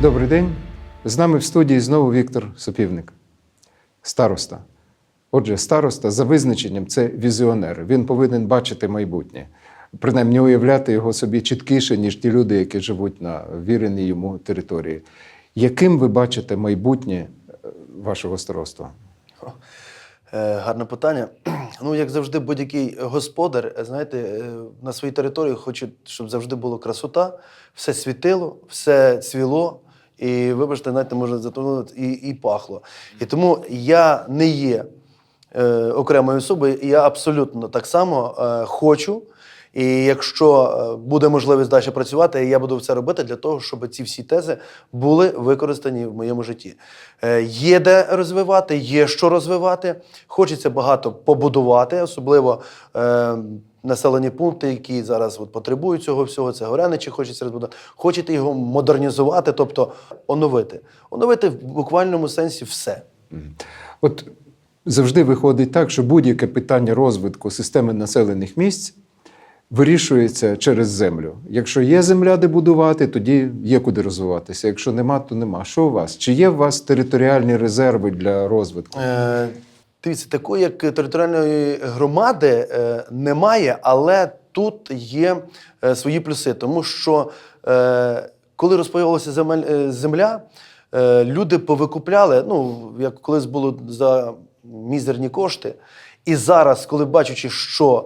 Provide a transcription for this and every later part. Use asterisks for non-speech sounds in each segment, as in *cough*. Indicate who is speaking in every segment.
Speaker 1: Добрий день. З нами в студії знову Віктор Сопівник, староста. Отже, староста за визначенням це візіонер. Він повинен бачити майбутнє, принаймні уявляти його собі чіткіше, ніж ті люди, які живуть на віреній йому території. Яким ви бачите майбутнє е, вашого староства?
Speaker 2: Е, Гарне питання. *clears throat* Ну, як завжди, будь-який господар, е, знаєте, на своїй території хоче, щоб завжди була красота, все світило, все цвіло, і, вибачте, знаєте, може затонуло і, і пахло. І тому я не є е, окремою особою, і я абсолютно так само е, хочу. І якщо е, буде можливість далі працювати, я буду це робити для того, щоб ці всі тези були використані в моєму житті. Е, Є де розвивати, є що розвивати. Хочеться багато побудувати, особливо е, населені пункти, які зараз от, потребують цього всього. Це Горяничі хочеться розбудувати. Хочете його модернізувати, тобто оновити. Оновити в буквальному сенсі все.
Speaker 1: От завжди виходить так, що будь-яке питання розвитку системи населених місць вирішується через землю. Якщо є земля, де будувати, тоді є куди розвиватися. Якщо нема, то нема. Що у вас? Чи є у вас територіальні резерви для розвитку?
Speaker 2: Е, Дивіться, такої як територіальної громади е, немає, але тут є е, свої плюси, тому що е, коли розпаювалася земля, люди повикупляли, ну як колись було за мізерні кошти. І зараз, коли бачачи, що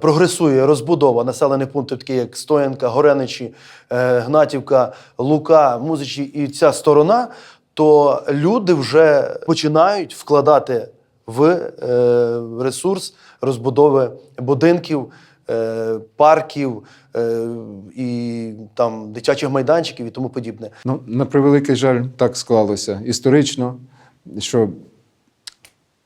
Speaker 2: прогресує розбудова населених пунктів, такі як Стоянка, Гореничі, Гнатівка, Лука, Музичі і ця сторона, то люди вже починають вкладати в е, ресурс розбудови будинків, е, парків е, і там дитячих майданчиків і тому подібне.
Speaker 1: Ну, на превеликий жаль, так склалося історично, що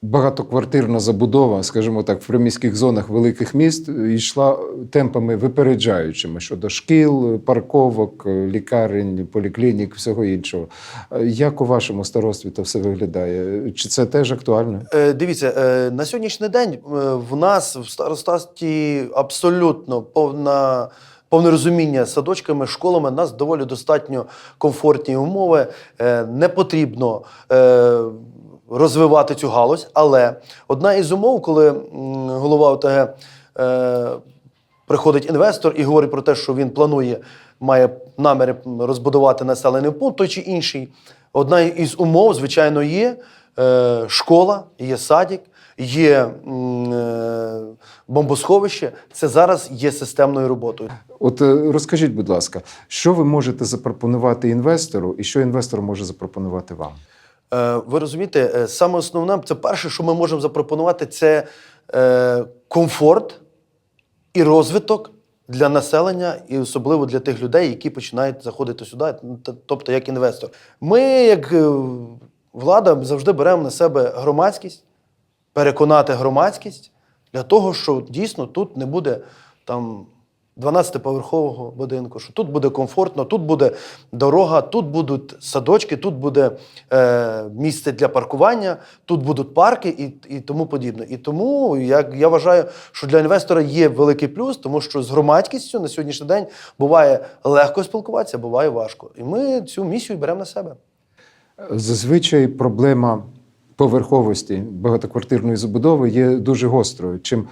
Speaker 1: багатоквартирна забудова, скажімо так, в приміських зонах великих міст йшла темпами випереджаючими щодо шкіл, парковок, лікарень, поліклінік, всього іншого. Як у вашому старостві то все виглядає? Чи це теж актуально?
Speaker 2: Е, Дивіться, е, на сьогоднішній день е, в нас в старостаті абсолютно повна. Повне розуміння з садочками, школами, нас доволі достатньо комфортні умови. Е, Не потрібно е, розвивати цю галузь. Але одна із умов, коли голова ОТГ е, приходить інвестор і говорить про те, що він планує, має наміри розбудувати населений пункт, той чи інший. Одна із умов, звичайно, є е, школа, є садик, є е, бомбосховище. Це зараз є системною роботою.
Speaker 1: От е, розкажіть, будь ласка, що ви можете запропонувати інвестору, і що інвестор може запропонувати вам?
Speaker 2: Е, Ви розумієте, е, саме основне, це перше, що ми можемо запропонувати, це е, комфорт і розвиток для населення, і особливо для тих людей, які починають заходити сюди, тобто як інвестор. Ми, як влада, завжди беремо на себе громадськість, переконати громадськість для того, що дійсно тут не буде там. 12-поверхового будинку, що тут буде комфортно, тут буде дорога, тут будуть садочки, тут буде е, місце для паркування, тут будуть парки і, і тому подібне. І тому я, я вважаю, що для інвестора є великий плюс, тому що з громадськістю на сьогоднішній день буває легко спілкуватися, буває важко. І ми цю місію беремо на себе.
Speaker 1: Зазвичай проблема поверховості багатоквартирної забудови є дуже гострою. Чим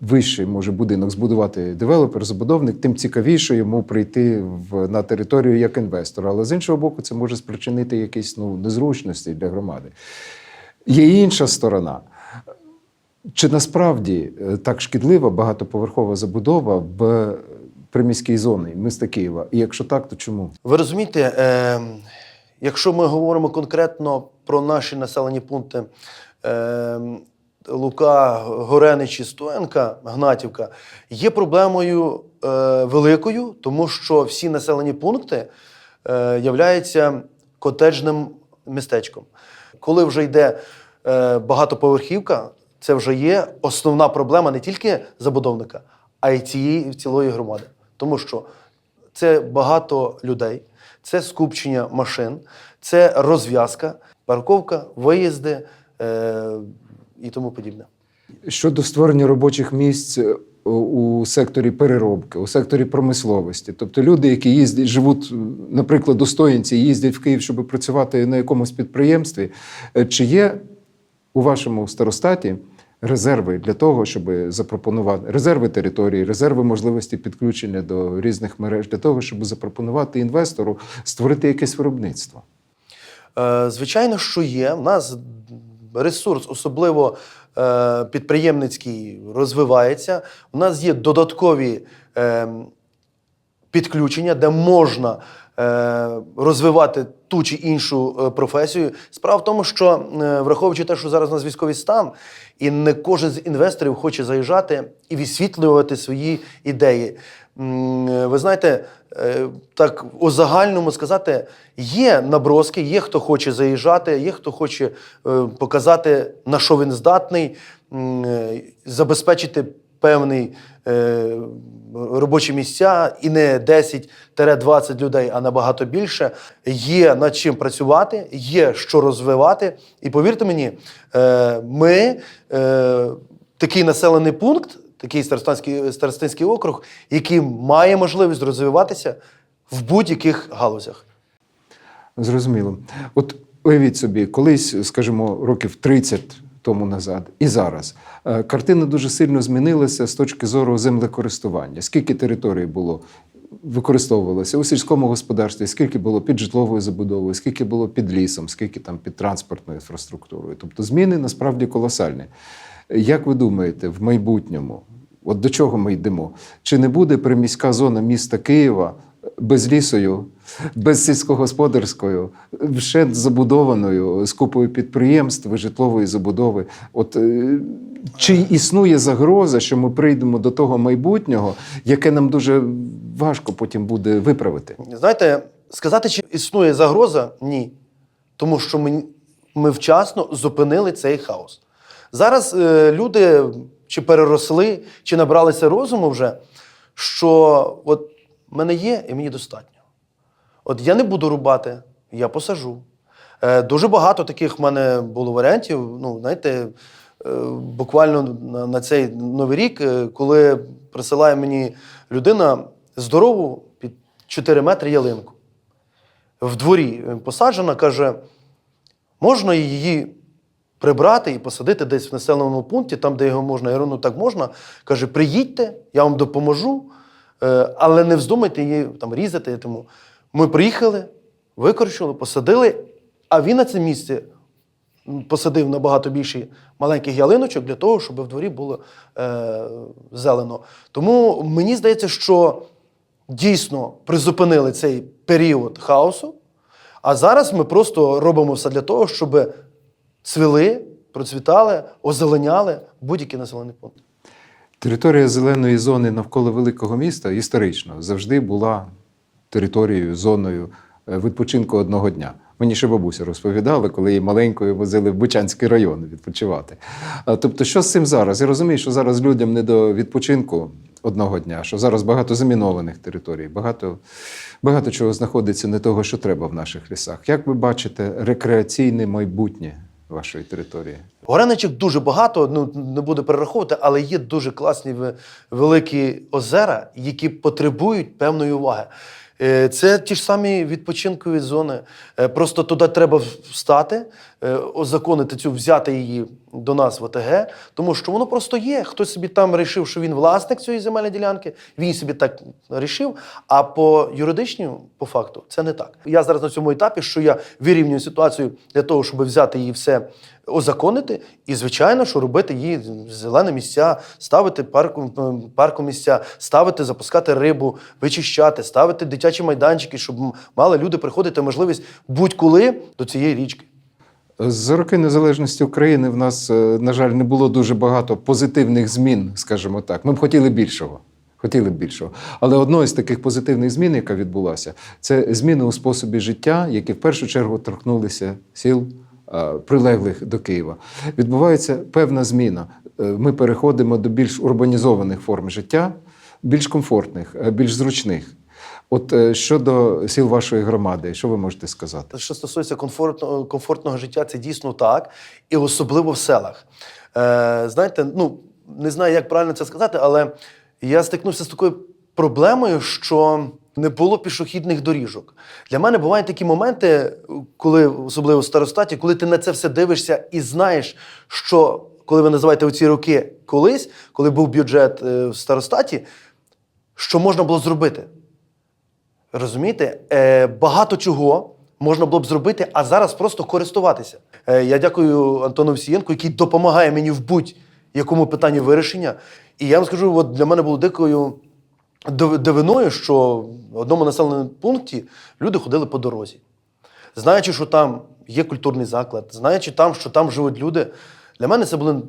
Speaker 1: вищий може будинок збудувати девелопер, забудовник, тим цікавіше йому прийти в, на територію як інвестор. Але з іншого боку, це може спричинити якісь ну, незручності для громади. Є інша сторона. Чи насправді е, так шкідлива багатоповерхова забудова в приміській зоні міста Києва? І якщо так, то чому?
Speaker 2: Ви розумієте, е, якщо ми говоримо конкретно про наші населені пункти е, Лука, Гореничі, Стоянка, Гнатівка, є проблемою е, великою, тому що всі населені пункти е, являються котеджним містечком. Коли вже йде е, багатоповерхівка, це вже є основна проблема не тільки забудовника, а й цієї цілої громади. Тому що це багато людей, це скупчення машин, це розв'язка, парковка, виїзди е, і тому подібне.
Speaker 1: Щодо створення робочих місць, у- у секторі переробки, у секторі промисловості. Тобто люди, які їздять, живуть, наприклад, у Стоянці, їздять в Київ, щоб працювати на якомусь підприємстві. Е, Чи є у вашому старостаті резерви для того, щоб запропонувати резерви території, резерви можливості підключення до різних мереж для того, щоб запропонувати інвестору створити якесь виробництво?
Speaker 2: Е, Звичайно, що є. У нас ресурс, особливо е, підприємницький, розвивається. У нас є додаткові е, підключення, де можна розвивати ту чи іншу е, професію. Справа в тому, що е, враховуючи те, що зараз у нас військовий стан, і не кожен з інвесторів хоче заїжджати і висвітлювати свої ідеї. Е, Ви знаєте, е, так у загальному сказати, є наброски, є хто хоче заїжджати, є хто хоче е, показати, на що він здатний, е, забезпечити певний е, робочі місця і не 10-20 людей, а набагато більше. Є над чим працювати, є що розвивати. І повірте мені, е, ми е, такий населений пункт, такий старостинський, старостинський округ, який має можливість розвиватися в будь-яких галузях.
Speaker 1: Зрозуміло. От уявіть собі, колись, скажімо, років 30 тому назад і зараз е, картина дуже сильно змінилася з точки зору землекористування. Скільки територій було використовувалося у сільському господарстві, скільки було під житловою забудовою, скільки було під лісом, скільки там під транспортною інфраструктурою. Тобто зміни насправді колосальні. Як ви думаєте, в майбутньому, от до чого ми йдемо? Чи не буде приміська зона міста Києва безлісою, без сільськогосподарською, ще забудованою з купою підприємств, житлової забудови? От е, чи існує загроза, що ми прийдемо до того майбутнього, яке нам дуже важко потім буде виправити?
Speaker 2: Знаєте, сказати, чи існує загроза? Ні. Тому що ми, ми вчасно зупинили цей хаос. Зараз е, люди чи переросли, чи набралися розуму вже, що от мене є і мені достатньо. От я не буду рубати, я посажу. Е, дуже багато таких в мене було варіантів. Ну, знаєте, е, буквально на, на цей новий рік, е, коли присилає мені людина здорову під 4 метри ялинку. В дворі посаджена, каже, можна її прибрати і посадити десь в населеному пункті, там, де його можна. Я говорю, ну так можна. Каже, приїдьте, я вам допоможу, але не вздумайте її там різати. Тому ми приїхали, викорчували, посадили, а він на це місце посадив набагато більше маленьких ялиночок для того, щоб в дворі було е, зелено. Тому мені здається, що дійсно призупинили цей період хаосу, а зараз ми просто робимо все для того, щоб цвіли, процвітали, озеленяли будь-який населений пункт.
Speaker 1: Територія зеленої зони навколо великого міста історично завжди була територією, зоною е, відпочинку одного дня. Мені ще бабуся розповідала, коли її маленькою возили в Бучанський район відпочивати. Тобто, що з цим зараз? Я розумію, що зараз людям не до відпочинку одного дня, що зараз багато замінованих територій, багато, багато чого знаходиться не того, що треба в наших лісах. Як ви бачите рекреаційне майбутнє вашої території?
Speaker 2: Гореничок дуже багато, ну не буду перераховувати, але є дуже класні великі озера, які потребують певної уваги. Е, Це ті ж самі відпочинкові зони. Е, Просто туди треба встати, е, озаконити цю, взяти її до нас в ОТГ, тому що воно просто є. Хтось собі там вирішив, що він власник цієї земельної ділянки, він собі так вирішив. А по юридичному, по факту, це не так. Я зараз на цьому етапі, що я вирівнюю ситуацію для того, щоб взяти її все озаконити, і, звичайно, що робити її зелені місця, ставити парку, парку місця, ставити, запускати рибу, вичищати, ставити дитячі майданчики, щоб мали люди приходити можливість будь-коли до цієї річки.
Speaker 1: За роки незалежності України в нас, е, на жаль, не було дуже багато позитивних змін, скажімо так. Ми б хотіли більшого. Хотіли б більшого. Але одною з таких позитивних змін, яка відбулася, це зміни у способі життя, які в першу чергу торкнулися сіл е, прилеглих до Києва. Відбувається певна зміна. Е, Ми переходимо до більш урбанізованих форм життя, більш комфортних, е, більш зручних. От е, щодо сіл вашої громади, що ви можете сказати?
Speaker 2: Що стосується комфортного, комфортного життя, це дійсно так, і особливо в селах. Е, знаєте, ну не знаю, як правильно це сказати, але я стикнувся з такою проблемою, що не було пішохідних доріжок. Для мене бувають такі моменти, коли, особливо в старостаті, коли ти на це все дивишся і знаєш, що коли ви називаєте оці роки колись, коли був бюджет е, в старостаті, що можна було зробити. Розумієте? Е, багато чого можна було б зробити, а зараз просто користуватися. Е, я дякую Антону Всієнку, який допомагає мені в будь-якому питанні вирішення. І я вам скажу, от для мене було дикою дивиною, що в одному населеному пункті люди ходили по дорозі. Знаючи, що там є культурний заклад, знаючи там, що там живуть люди, для мене це було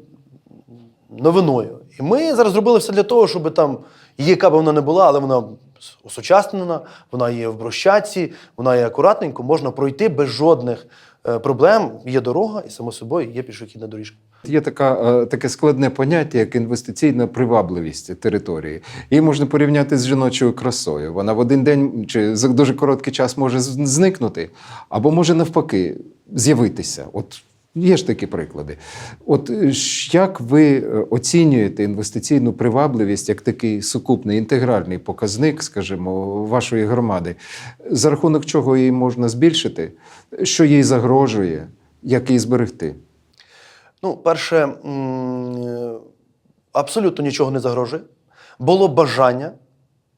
Speaker 2: новиною. І ми зараз зробили все для того, щоб там, яка б вона не була, але вона осучаснена, вона є в брощаці, вона є акуратненько, можна пройти без жодних проблем. Є дорога, і само собою є пішохідна доріжка.
Speaker 1: Є така, е, таке складне поняття, як інвестиційна привабливість території. Її можна порівняти з жіночою красою. Вона в один день чи за дуже короткий час може зникнути, або може навпаки з'явитися. От є ж такі приклади. От е, як ви е, оцінюєте інвестиційну привабливість як такий сукупний інтегральний показник, скажімо, вашої громади, за рахунок чого її можна збільшити, що їй загрожує, як її зберегти?
Speaker 2: Ну, перше, е, абсолютно нічого не загрожує. Було бажання,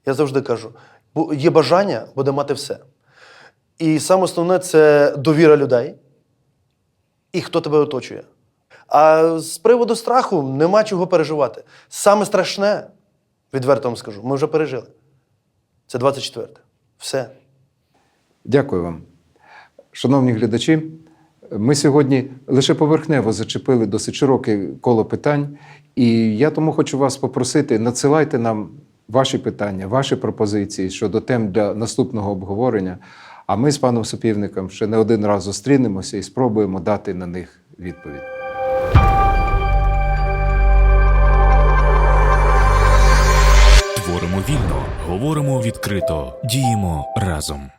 Speaker 2: я завжди кажу, є бажання, буде мати все. І саме основне це довіра людей і хто тебе оточує. А з приводу страху нема чого переживати. Саме страшне, відверто вам скажу, ми вже пережили. Це 24. Все.
Speaker 1: Дякую вам. Шановні глядачі, ми сьогодні лише поверхнево зачепили досить широке коло питань, і я тому хочу вас попросити, надсилайте нам ваші питання, ваші пропозиції щодо тем для наступного обговорення. А ми з паном Супівником ще не один раз зустрінемося і спробуємо дати на них відповідь.
Speaker 3: Творимо вільно, говоримо відкрито, діємо разом.